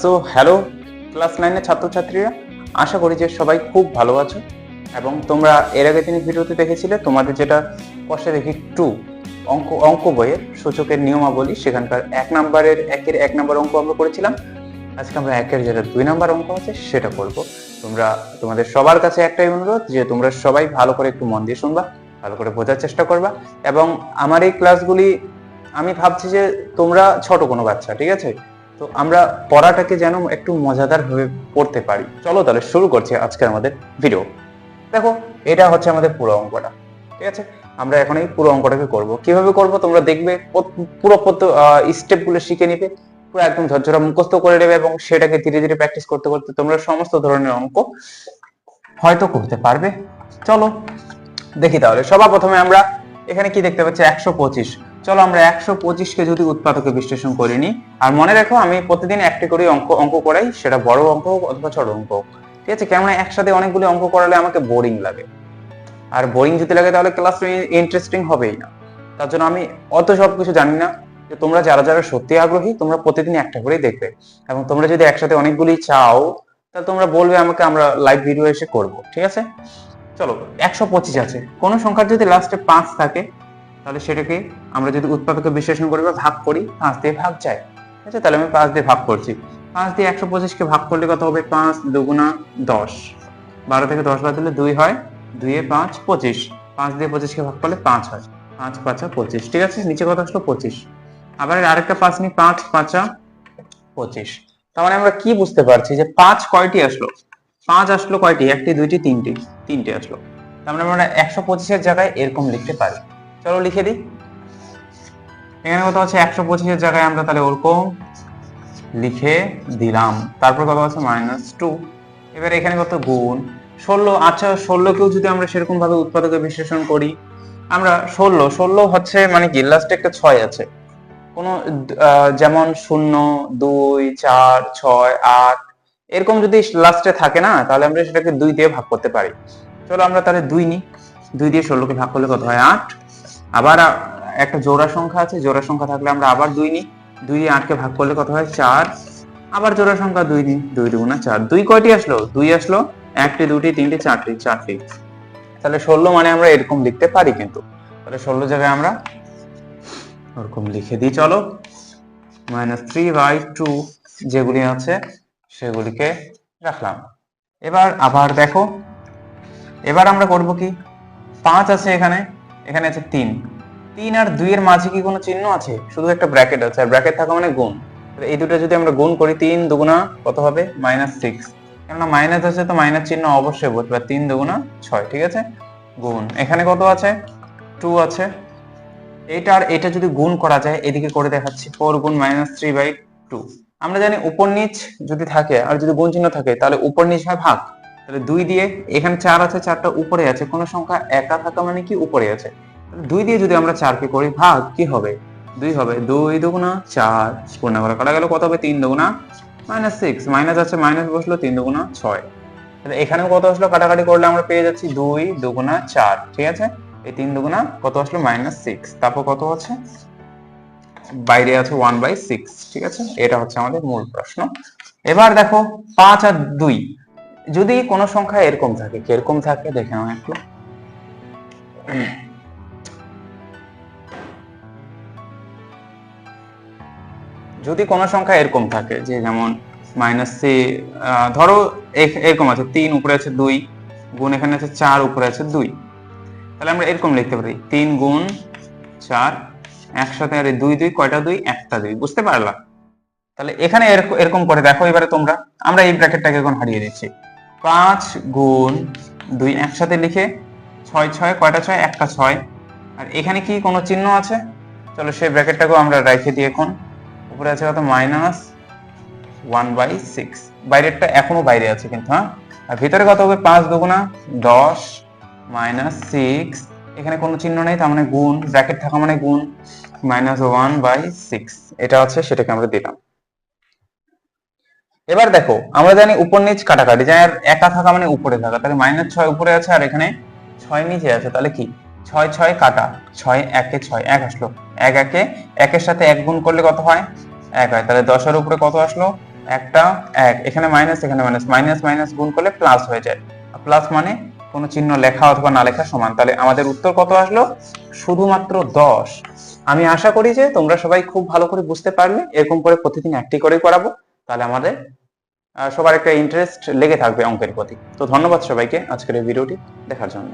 So hello class নাইনের ছাত্রছাত্রীরা। আশা করি যে সবাই খুব ভালো আছো এবং তোমরা এর আগে তিনি ভিডিওতে দেখেছিলে, তোমাদের যেটা কষ্টে দেখি টু, অঙ্ক অঙ্ক বইয়ের সূচকের নিয়মাবলী, সেখানকার এক নাম্বারের, একের এক নাম্বার অঙ্ক আমরা করেছিলাম। আজকে আমরা একের যেটা দুই নাম্বার অঙ্ক আছে, সেটা করব। তোমরা, তোমাদের সবার কাছে একটাই অনুরোধ যে তোমরা সবাই ভালো করে একটু মন দিয়ে শুনবা, ভালো করে বোঝার চেষ্টা করবা এবং আমার এই ক্লাসগুলি আমি ভাবছি যে তোমরা ছোট কোনো বাচ্চা, ঠিক আছে? তো আমরা পড়াটাকে যেন একটু মজাদার ভাবে পড়তে পারি। চলো তাহলে শুরু করছি আজকে আমাদের ভিডিও দেখো, এটা হচ্ছে আমাদের পুরো অঙ্কটা, ঠিক আছে? আমরা এখন এই পুরো অঙ্কটাকে করব। কীভাবে করব? তোমরা দেখবে পুরো স্টেপগুলো শিখে নিবে, পুরো একদম ঝরঝরা মুখস্থ করে নেবে এবং সেটাকে ধীরে ধীরে প্র্যাকটিস করতে করতে তোমরা সমস্ত ধরনের অঙ্ক হয়তো করতে পারবে। চলো, দেখি তাহলে। সবার প্রথমে আমরা এখানে কি দেখতে পাচ্ছি? একশো পঁচিশ। চলো আমরা একশো পঁচিশকে যদি উৎপাদকে বিশ্লেষণ করে নিই। আর মনে রাখো, আমি প্রতিদিন একটি করে অঙ্ক অঙ্ক করাই, সেটা বড় অঙ্ক হোক অথবা ছোট অঙ্ক হোক। ঠিক আছে? কেননা একসাথে অনেকগুলি অঙ্ক করালে আমাকে বোরিং লাগে। আর বোরিং যদি লাগে তাহলে ক্লাস ইন্টারেস্টিং হবেই না। তার জন্য আমি অত সব কিছু জানি না যে তোমরা যারা যারা সত্যি আগ্রহী, তোমরা প্রতিদিন একটা করেই দেখবে। এবং তোমরা যদি একসাথে অনেকগুলি চাও তাহলে তোমরা বলবে আমাকে, আমরা লাইভ ভিডিও এসে করব। ঠিক আছে? চলো, একশো পঁচিশ আছে। কোন সংখ্যার যদি লাস্টে পাঁচ থাকে তাহলে সেটাকে আমরা যদি উৎপাদকে বিশ্লেষণ করি বা ভাগ করি, পাঁচ দিয়ে ভাগ যায়। ঠিক আছে? তাহলে আমি পাঁচ দিয়ে ভাগ করছি। পাঁচ দিয়ে একশো পঁচিশকে ভাগ করলে কত হবে? পাঁচ দুগুণা দশ। বারো থেকে দশ বাদ দিলে দুই হয়। দুইয়ে পাঁচ পঁচিশ। পাঁচ দিয়ে পঁচিশকে ভাগ করলে পাঁচ হয়। পাঁচ পাঁচা পঁচিশ। ঠিক আছে? নিচে কত আসলো? পঁচিশ। আবার আরেকটা পাঁচ নিই পাঁচ পাঁচা পঁচিশ। তার মানে আমরা কি বুঝতে পারছি যে পাঁচ কয়টি আসলো? পাঁচ আসলো কয়টি? একটি, দুইটি, তিনটি। তিনটে আসলো। তার মানে আমরা একশো পঁচিশের জায়গায় এরকম লিখতে পারি। চলো লিখে দিই। এখানে কত আছে একশো পঁচিশের জায়গায় আমরা তাহলে ওরকম লিখে দিলাম। তারপর কত আছে মাইনাস টু এবার এখানে কত? গুণ। ষোলো আচ্ছা ষোলোকেও যদি আমরা সেরকম ভাবে উৎপাদকে বিশ্লেষণ করি, আমরা ষোলো ষোলো হচ্ছে মানে কি? লাস্টে একটা ছয় আছে। কোনো যেমন শূন্য, দুই, চার, ছয়, আট, এরকম যদি লাস্টে থাকে না, তাহলে আমরা সেটাকে দুই দিয়ে ভাগ করতে পারি। চলো আমরা তাহলে দুই নিই। দুই দিয়ে ষোলোকে ভাগ করলে কত হয়? আট। আবার একটা জোড়া সংখ্যা আছে, জোড়া সংখ্যা থাকলে আমরা আবার দুই নিই। দুই আটকে ভাগ করলে কত হয়? চার। আবার জোড়া সংখ্যা দুই নিই দুই দুগুণা চার। দুই কয়টি আসলো? দুই আসলো। একটি, দুটি, তিনটি, চারটি চারটি। তাহলে ষোলো মানে আমরা এরকম লিখতে পারি কিন্তু। তাহলে ষোলো জায়গায় আমরা ওরকম লিখে দিই। চলো। মাইনাস থ্রি বাই টু যেগুলি আছে, সেগুলিকে রাখলাম। এবার, আবার দেখো। এবার আমরা করব কি? পাঁচ আছে এখানে। এখানে আছে তিন। তিন আর দুইয়ের মাঝে কি কোনো চিহ্ন আছে? শুধু একটা ব্র্যাকেট আছে, আর ব্র্যাকেট থাকা মানে গুণ। এই দুটো যদি আমরা গুণ করি, তিন দুগুণা কত হবে? মাইনাস সিক্স কেননা মাইনাস আছে তো মাইনাস চিহ্ন অবশ্যই বসবে তিন দুগুণা ছয়, ঠিক আছে? গুণ। এখানে কত আছে? টু আছে। এটা আর এটা যদি গুণ করা যায়, এদিকে করে দেখাচ্ছি। ফোর গুণ মাইনাস থ্রি বাই টু আমরা জানি উপর নিচ যদি থাকে, আর যদি গুণ চিহ্ন থাকে, তাহলে উপর নিচ হয় ভাগ। তাহলে দুই দিয়ে এখানে চার আছে, চারটা উপরে আছে, কোন সংখ্যা একা থাকা মানে কি উপরে আছে? দুই দিয়ে যদি আমরা চারকে করি, ভাগ কি হবে? দুই হবে দুই দুগুণা চার পূর্ণ করে কাটা গেল, কত হবে? তিন দুগুণা মাইনাস সিক্স মাইনাস আছে মাইনাস বসল, তিন দুগুণা ছয়। তাহলে এখানেও কত আসলো? কাটাকাটি করলে আমরা পেয়ে যাচ্ছি দুই দুগুণা চার, ঠিক আছে? এই তিন দুগুণা কত আসলো? মাইনাস সিক্স তারপর কত আছে বাইরে আছে ওয়ান বাই সিক্স ঠিক আছে? এটা হচ্ছে আমাদের মূল প্রশ্ন। এবার দেখো পাঁচ আর দুই। যদি কোনো সংখ্যা এরকম থাকে, কীরকম থাকে দেখে নাও একটু। যদি কোনো সংখ্যা এরকম থাকে, যে যেমন মাইনাস সি ধরো এরকম আছে, তিন উপরে আছে দুই, গুণ এখানে আছে চার, উপরে আছে দুই। তাহলে আমরা এরকম লিখতে পারি, তিন গুণ চার, একসাথে আর দুই দুই, কয়টা দুই? একটা দুই, বুঝতে পারলা? তাহলে এখানে এরক- এরকম করে দেখো এবারে তোমরা। আমরা এই ব্র্যাকেটটাকে এখন হারিয়ে দিচ্ছি। পাঁচ গুণ দুই একসাথে লিখে ছয় ছয়, কয়টা ছয়? একটা ছয়। আর এখানে কি কোনো চিহ্ন আছে? চলো সেই ব্র্যাকেটটাকেও আমরা রেখে দিই এখন। উপরে আছে কত? মাইনাস ওয়ান বাই সিক্স বাইরেরটা এখনও বাইরে আছে কিন্তু হ্যাঁ? আর ভিতরে কত হবে? পাঁচ দুগুণা দশ মাইনাস সিক্স এখানে কোনো চিহ্ন নেই, তার মানে গুণ। ব্র্যাকেট থাকা মানে গুণ। মাইনাস ওয়ান বাই সিক্স এটা আছে, সেটাকে আমরা দিলাম। এবার দেখো, আমরা জানি উপর নিচ কাটাকাটি জানি একা থাকা মানে উপরে থাকা, তাহলে মাইনাস ছয় উপরে আছে আর এখানে ছয় নিচে আছে, তাহলে কি? ছয় ছয় কাটা, ছয়, একে ছয়, এক আসলো। এক, একে, একের সাথে এক গুণ করলে কত হয়? এক হয়। তাহলে দশের উপরে কত আসলো? একটা, এক। এখানে মাইনাস এখানে মাইনাস মাইনাস মাইনাস গুণ করলে প্লাস হয়ে যায়। প্লাস মানে কোনো চিহ্ন লেখা অথবা না লেখা সমান। তাহলে আমাদের উত্তর কত আসলো? শুধুমাত্র দশ। আমি আশা করি যে তোমরা সবাই খুব ভালো করে বুঝতে পারলে, এরকম করে প্রতিদিন একটি করে করাবো। তাহলে আমাদের সবার একটা ইন্টারেস্ট লেগে থাকবে অঙ্কের প্রতি। তো ধন্যবাদ সবাইকে আজকের এই ভিডিওটি দেখার জন্য।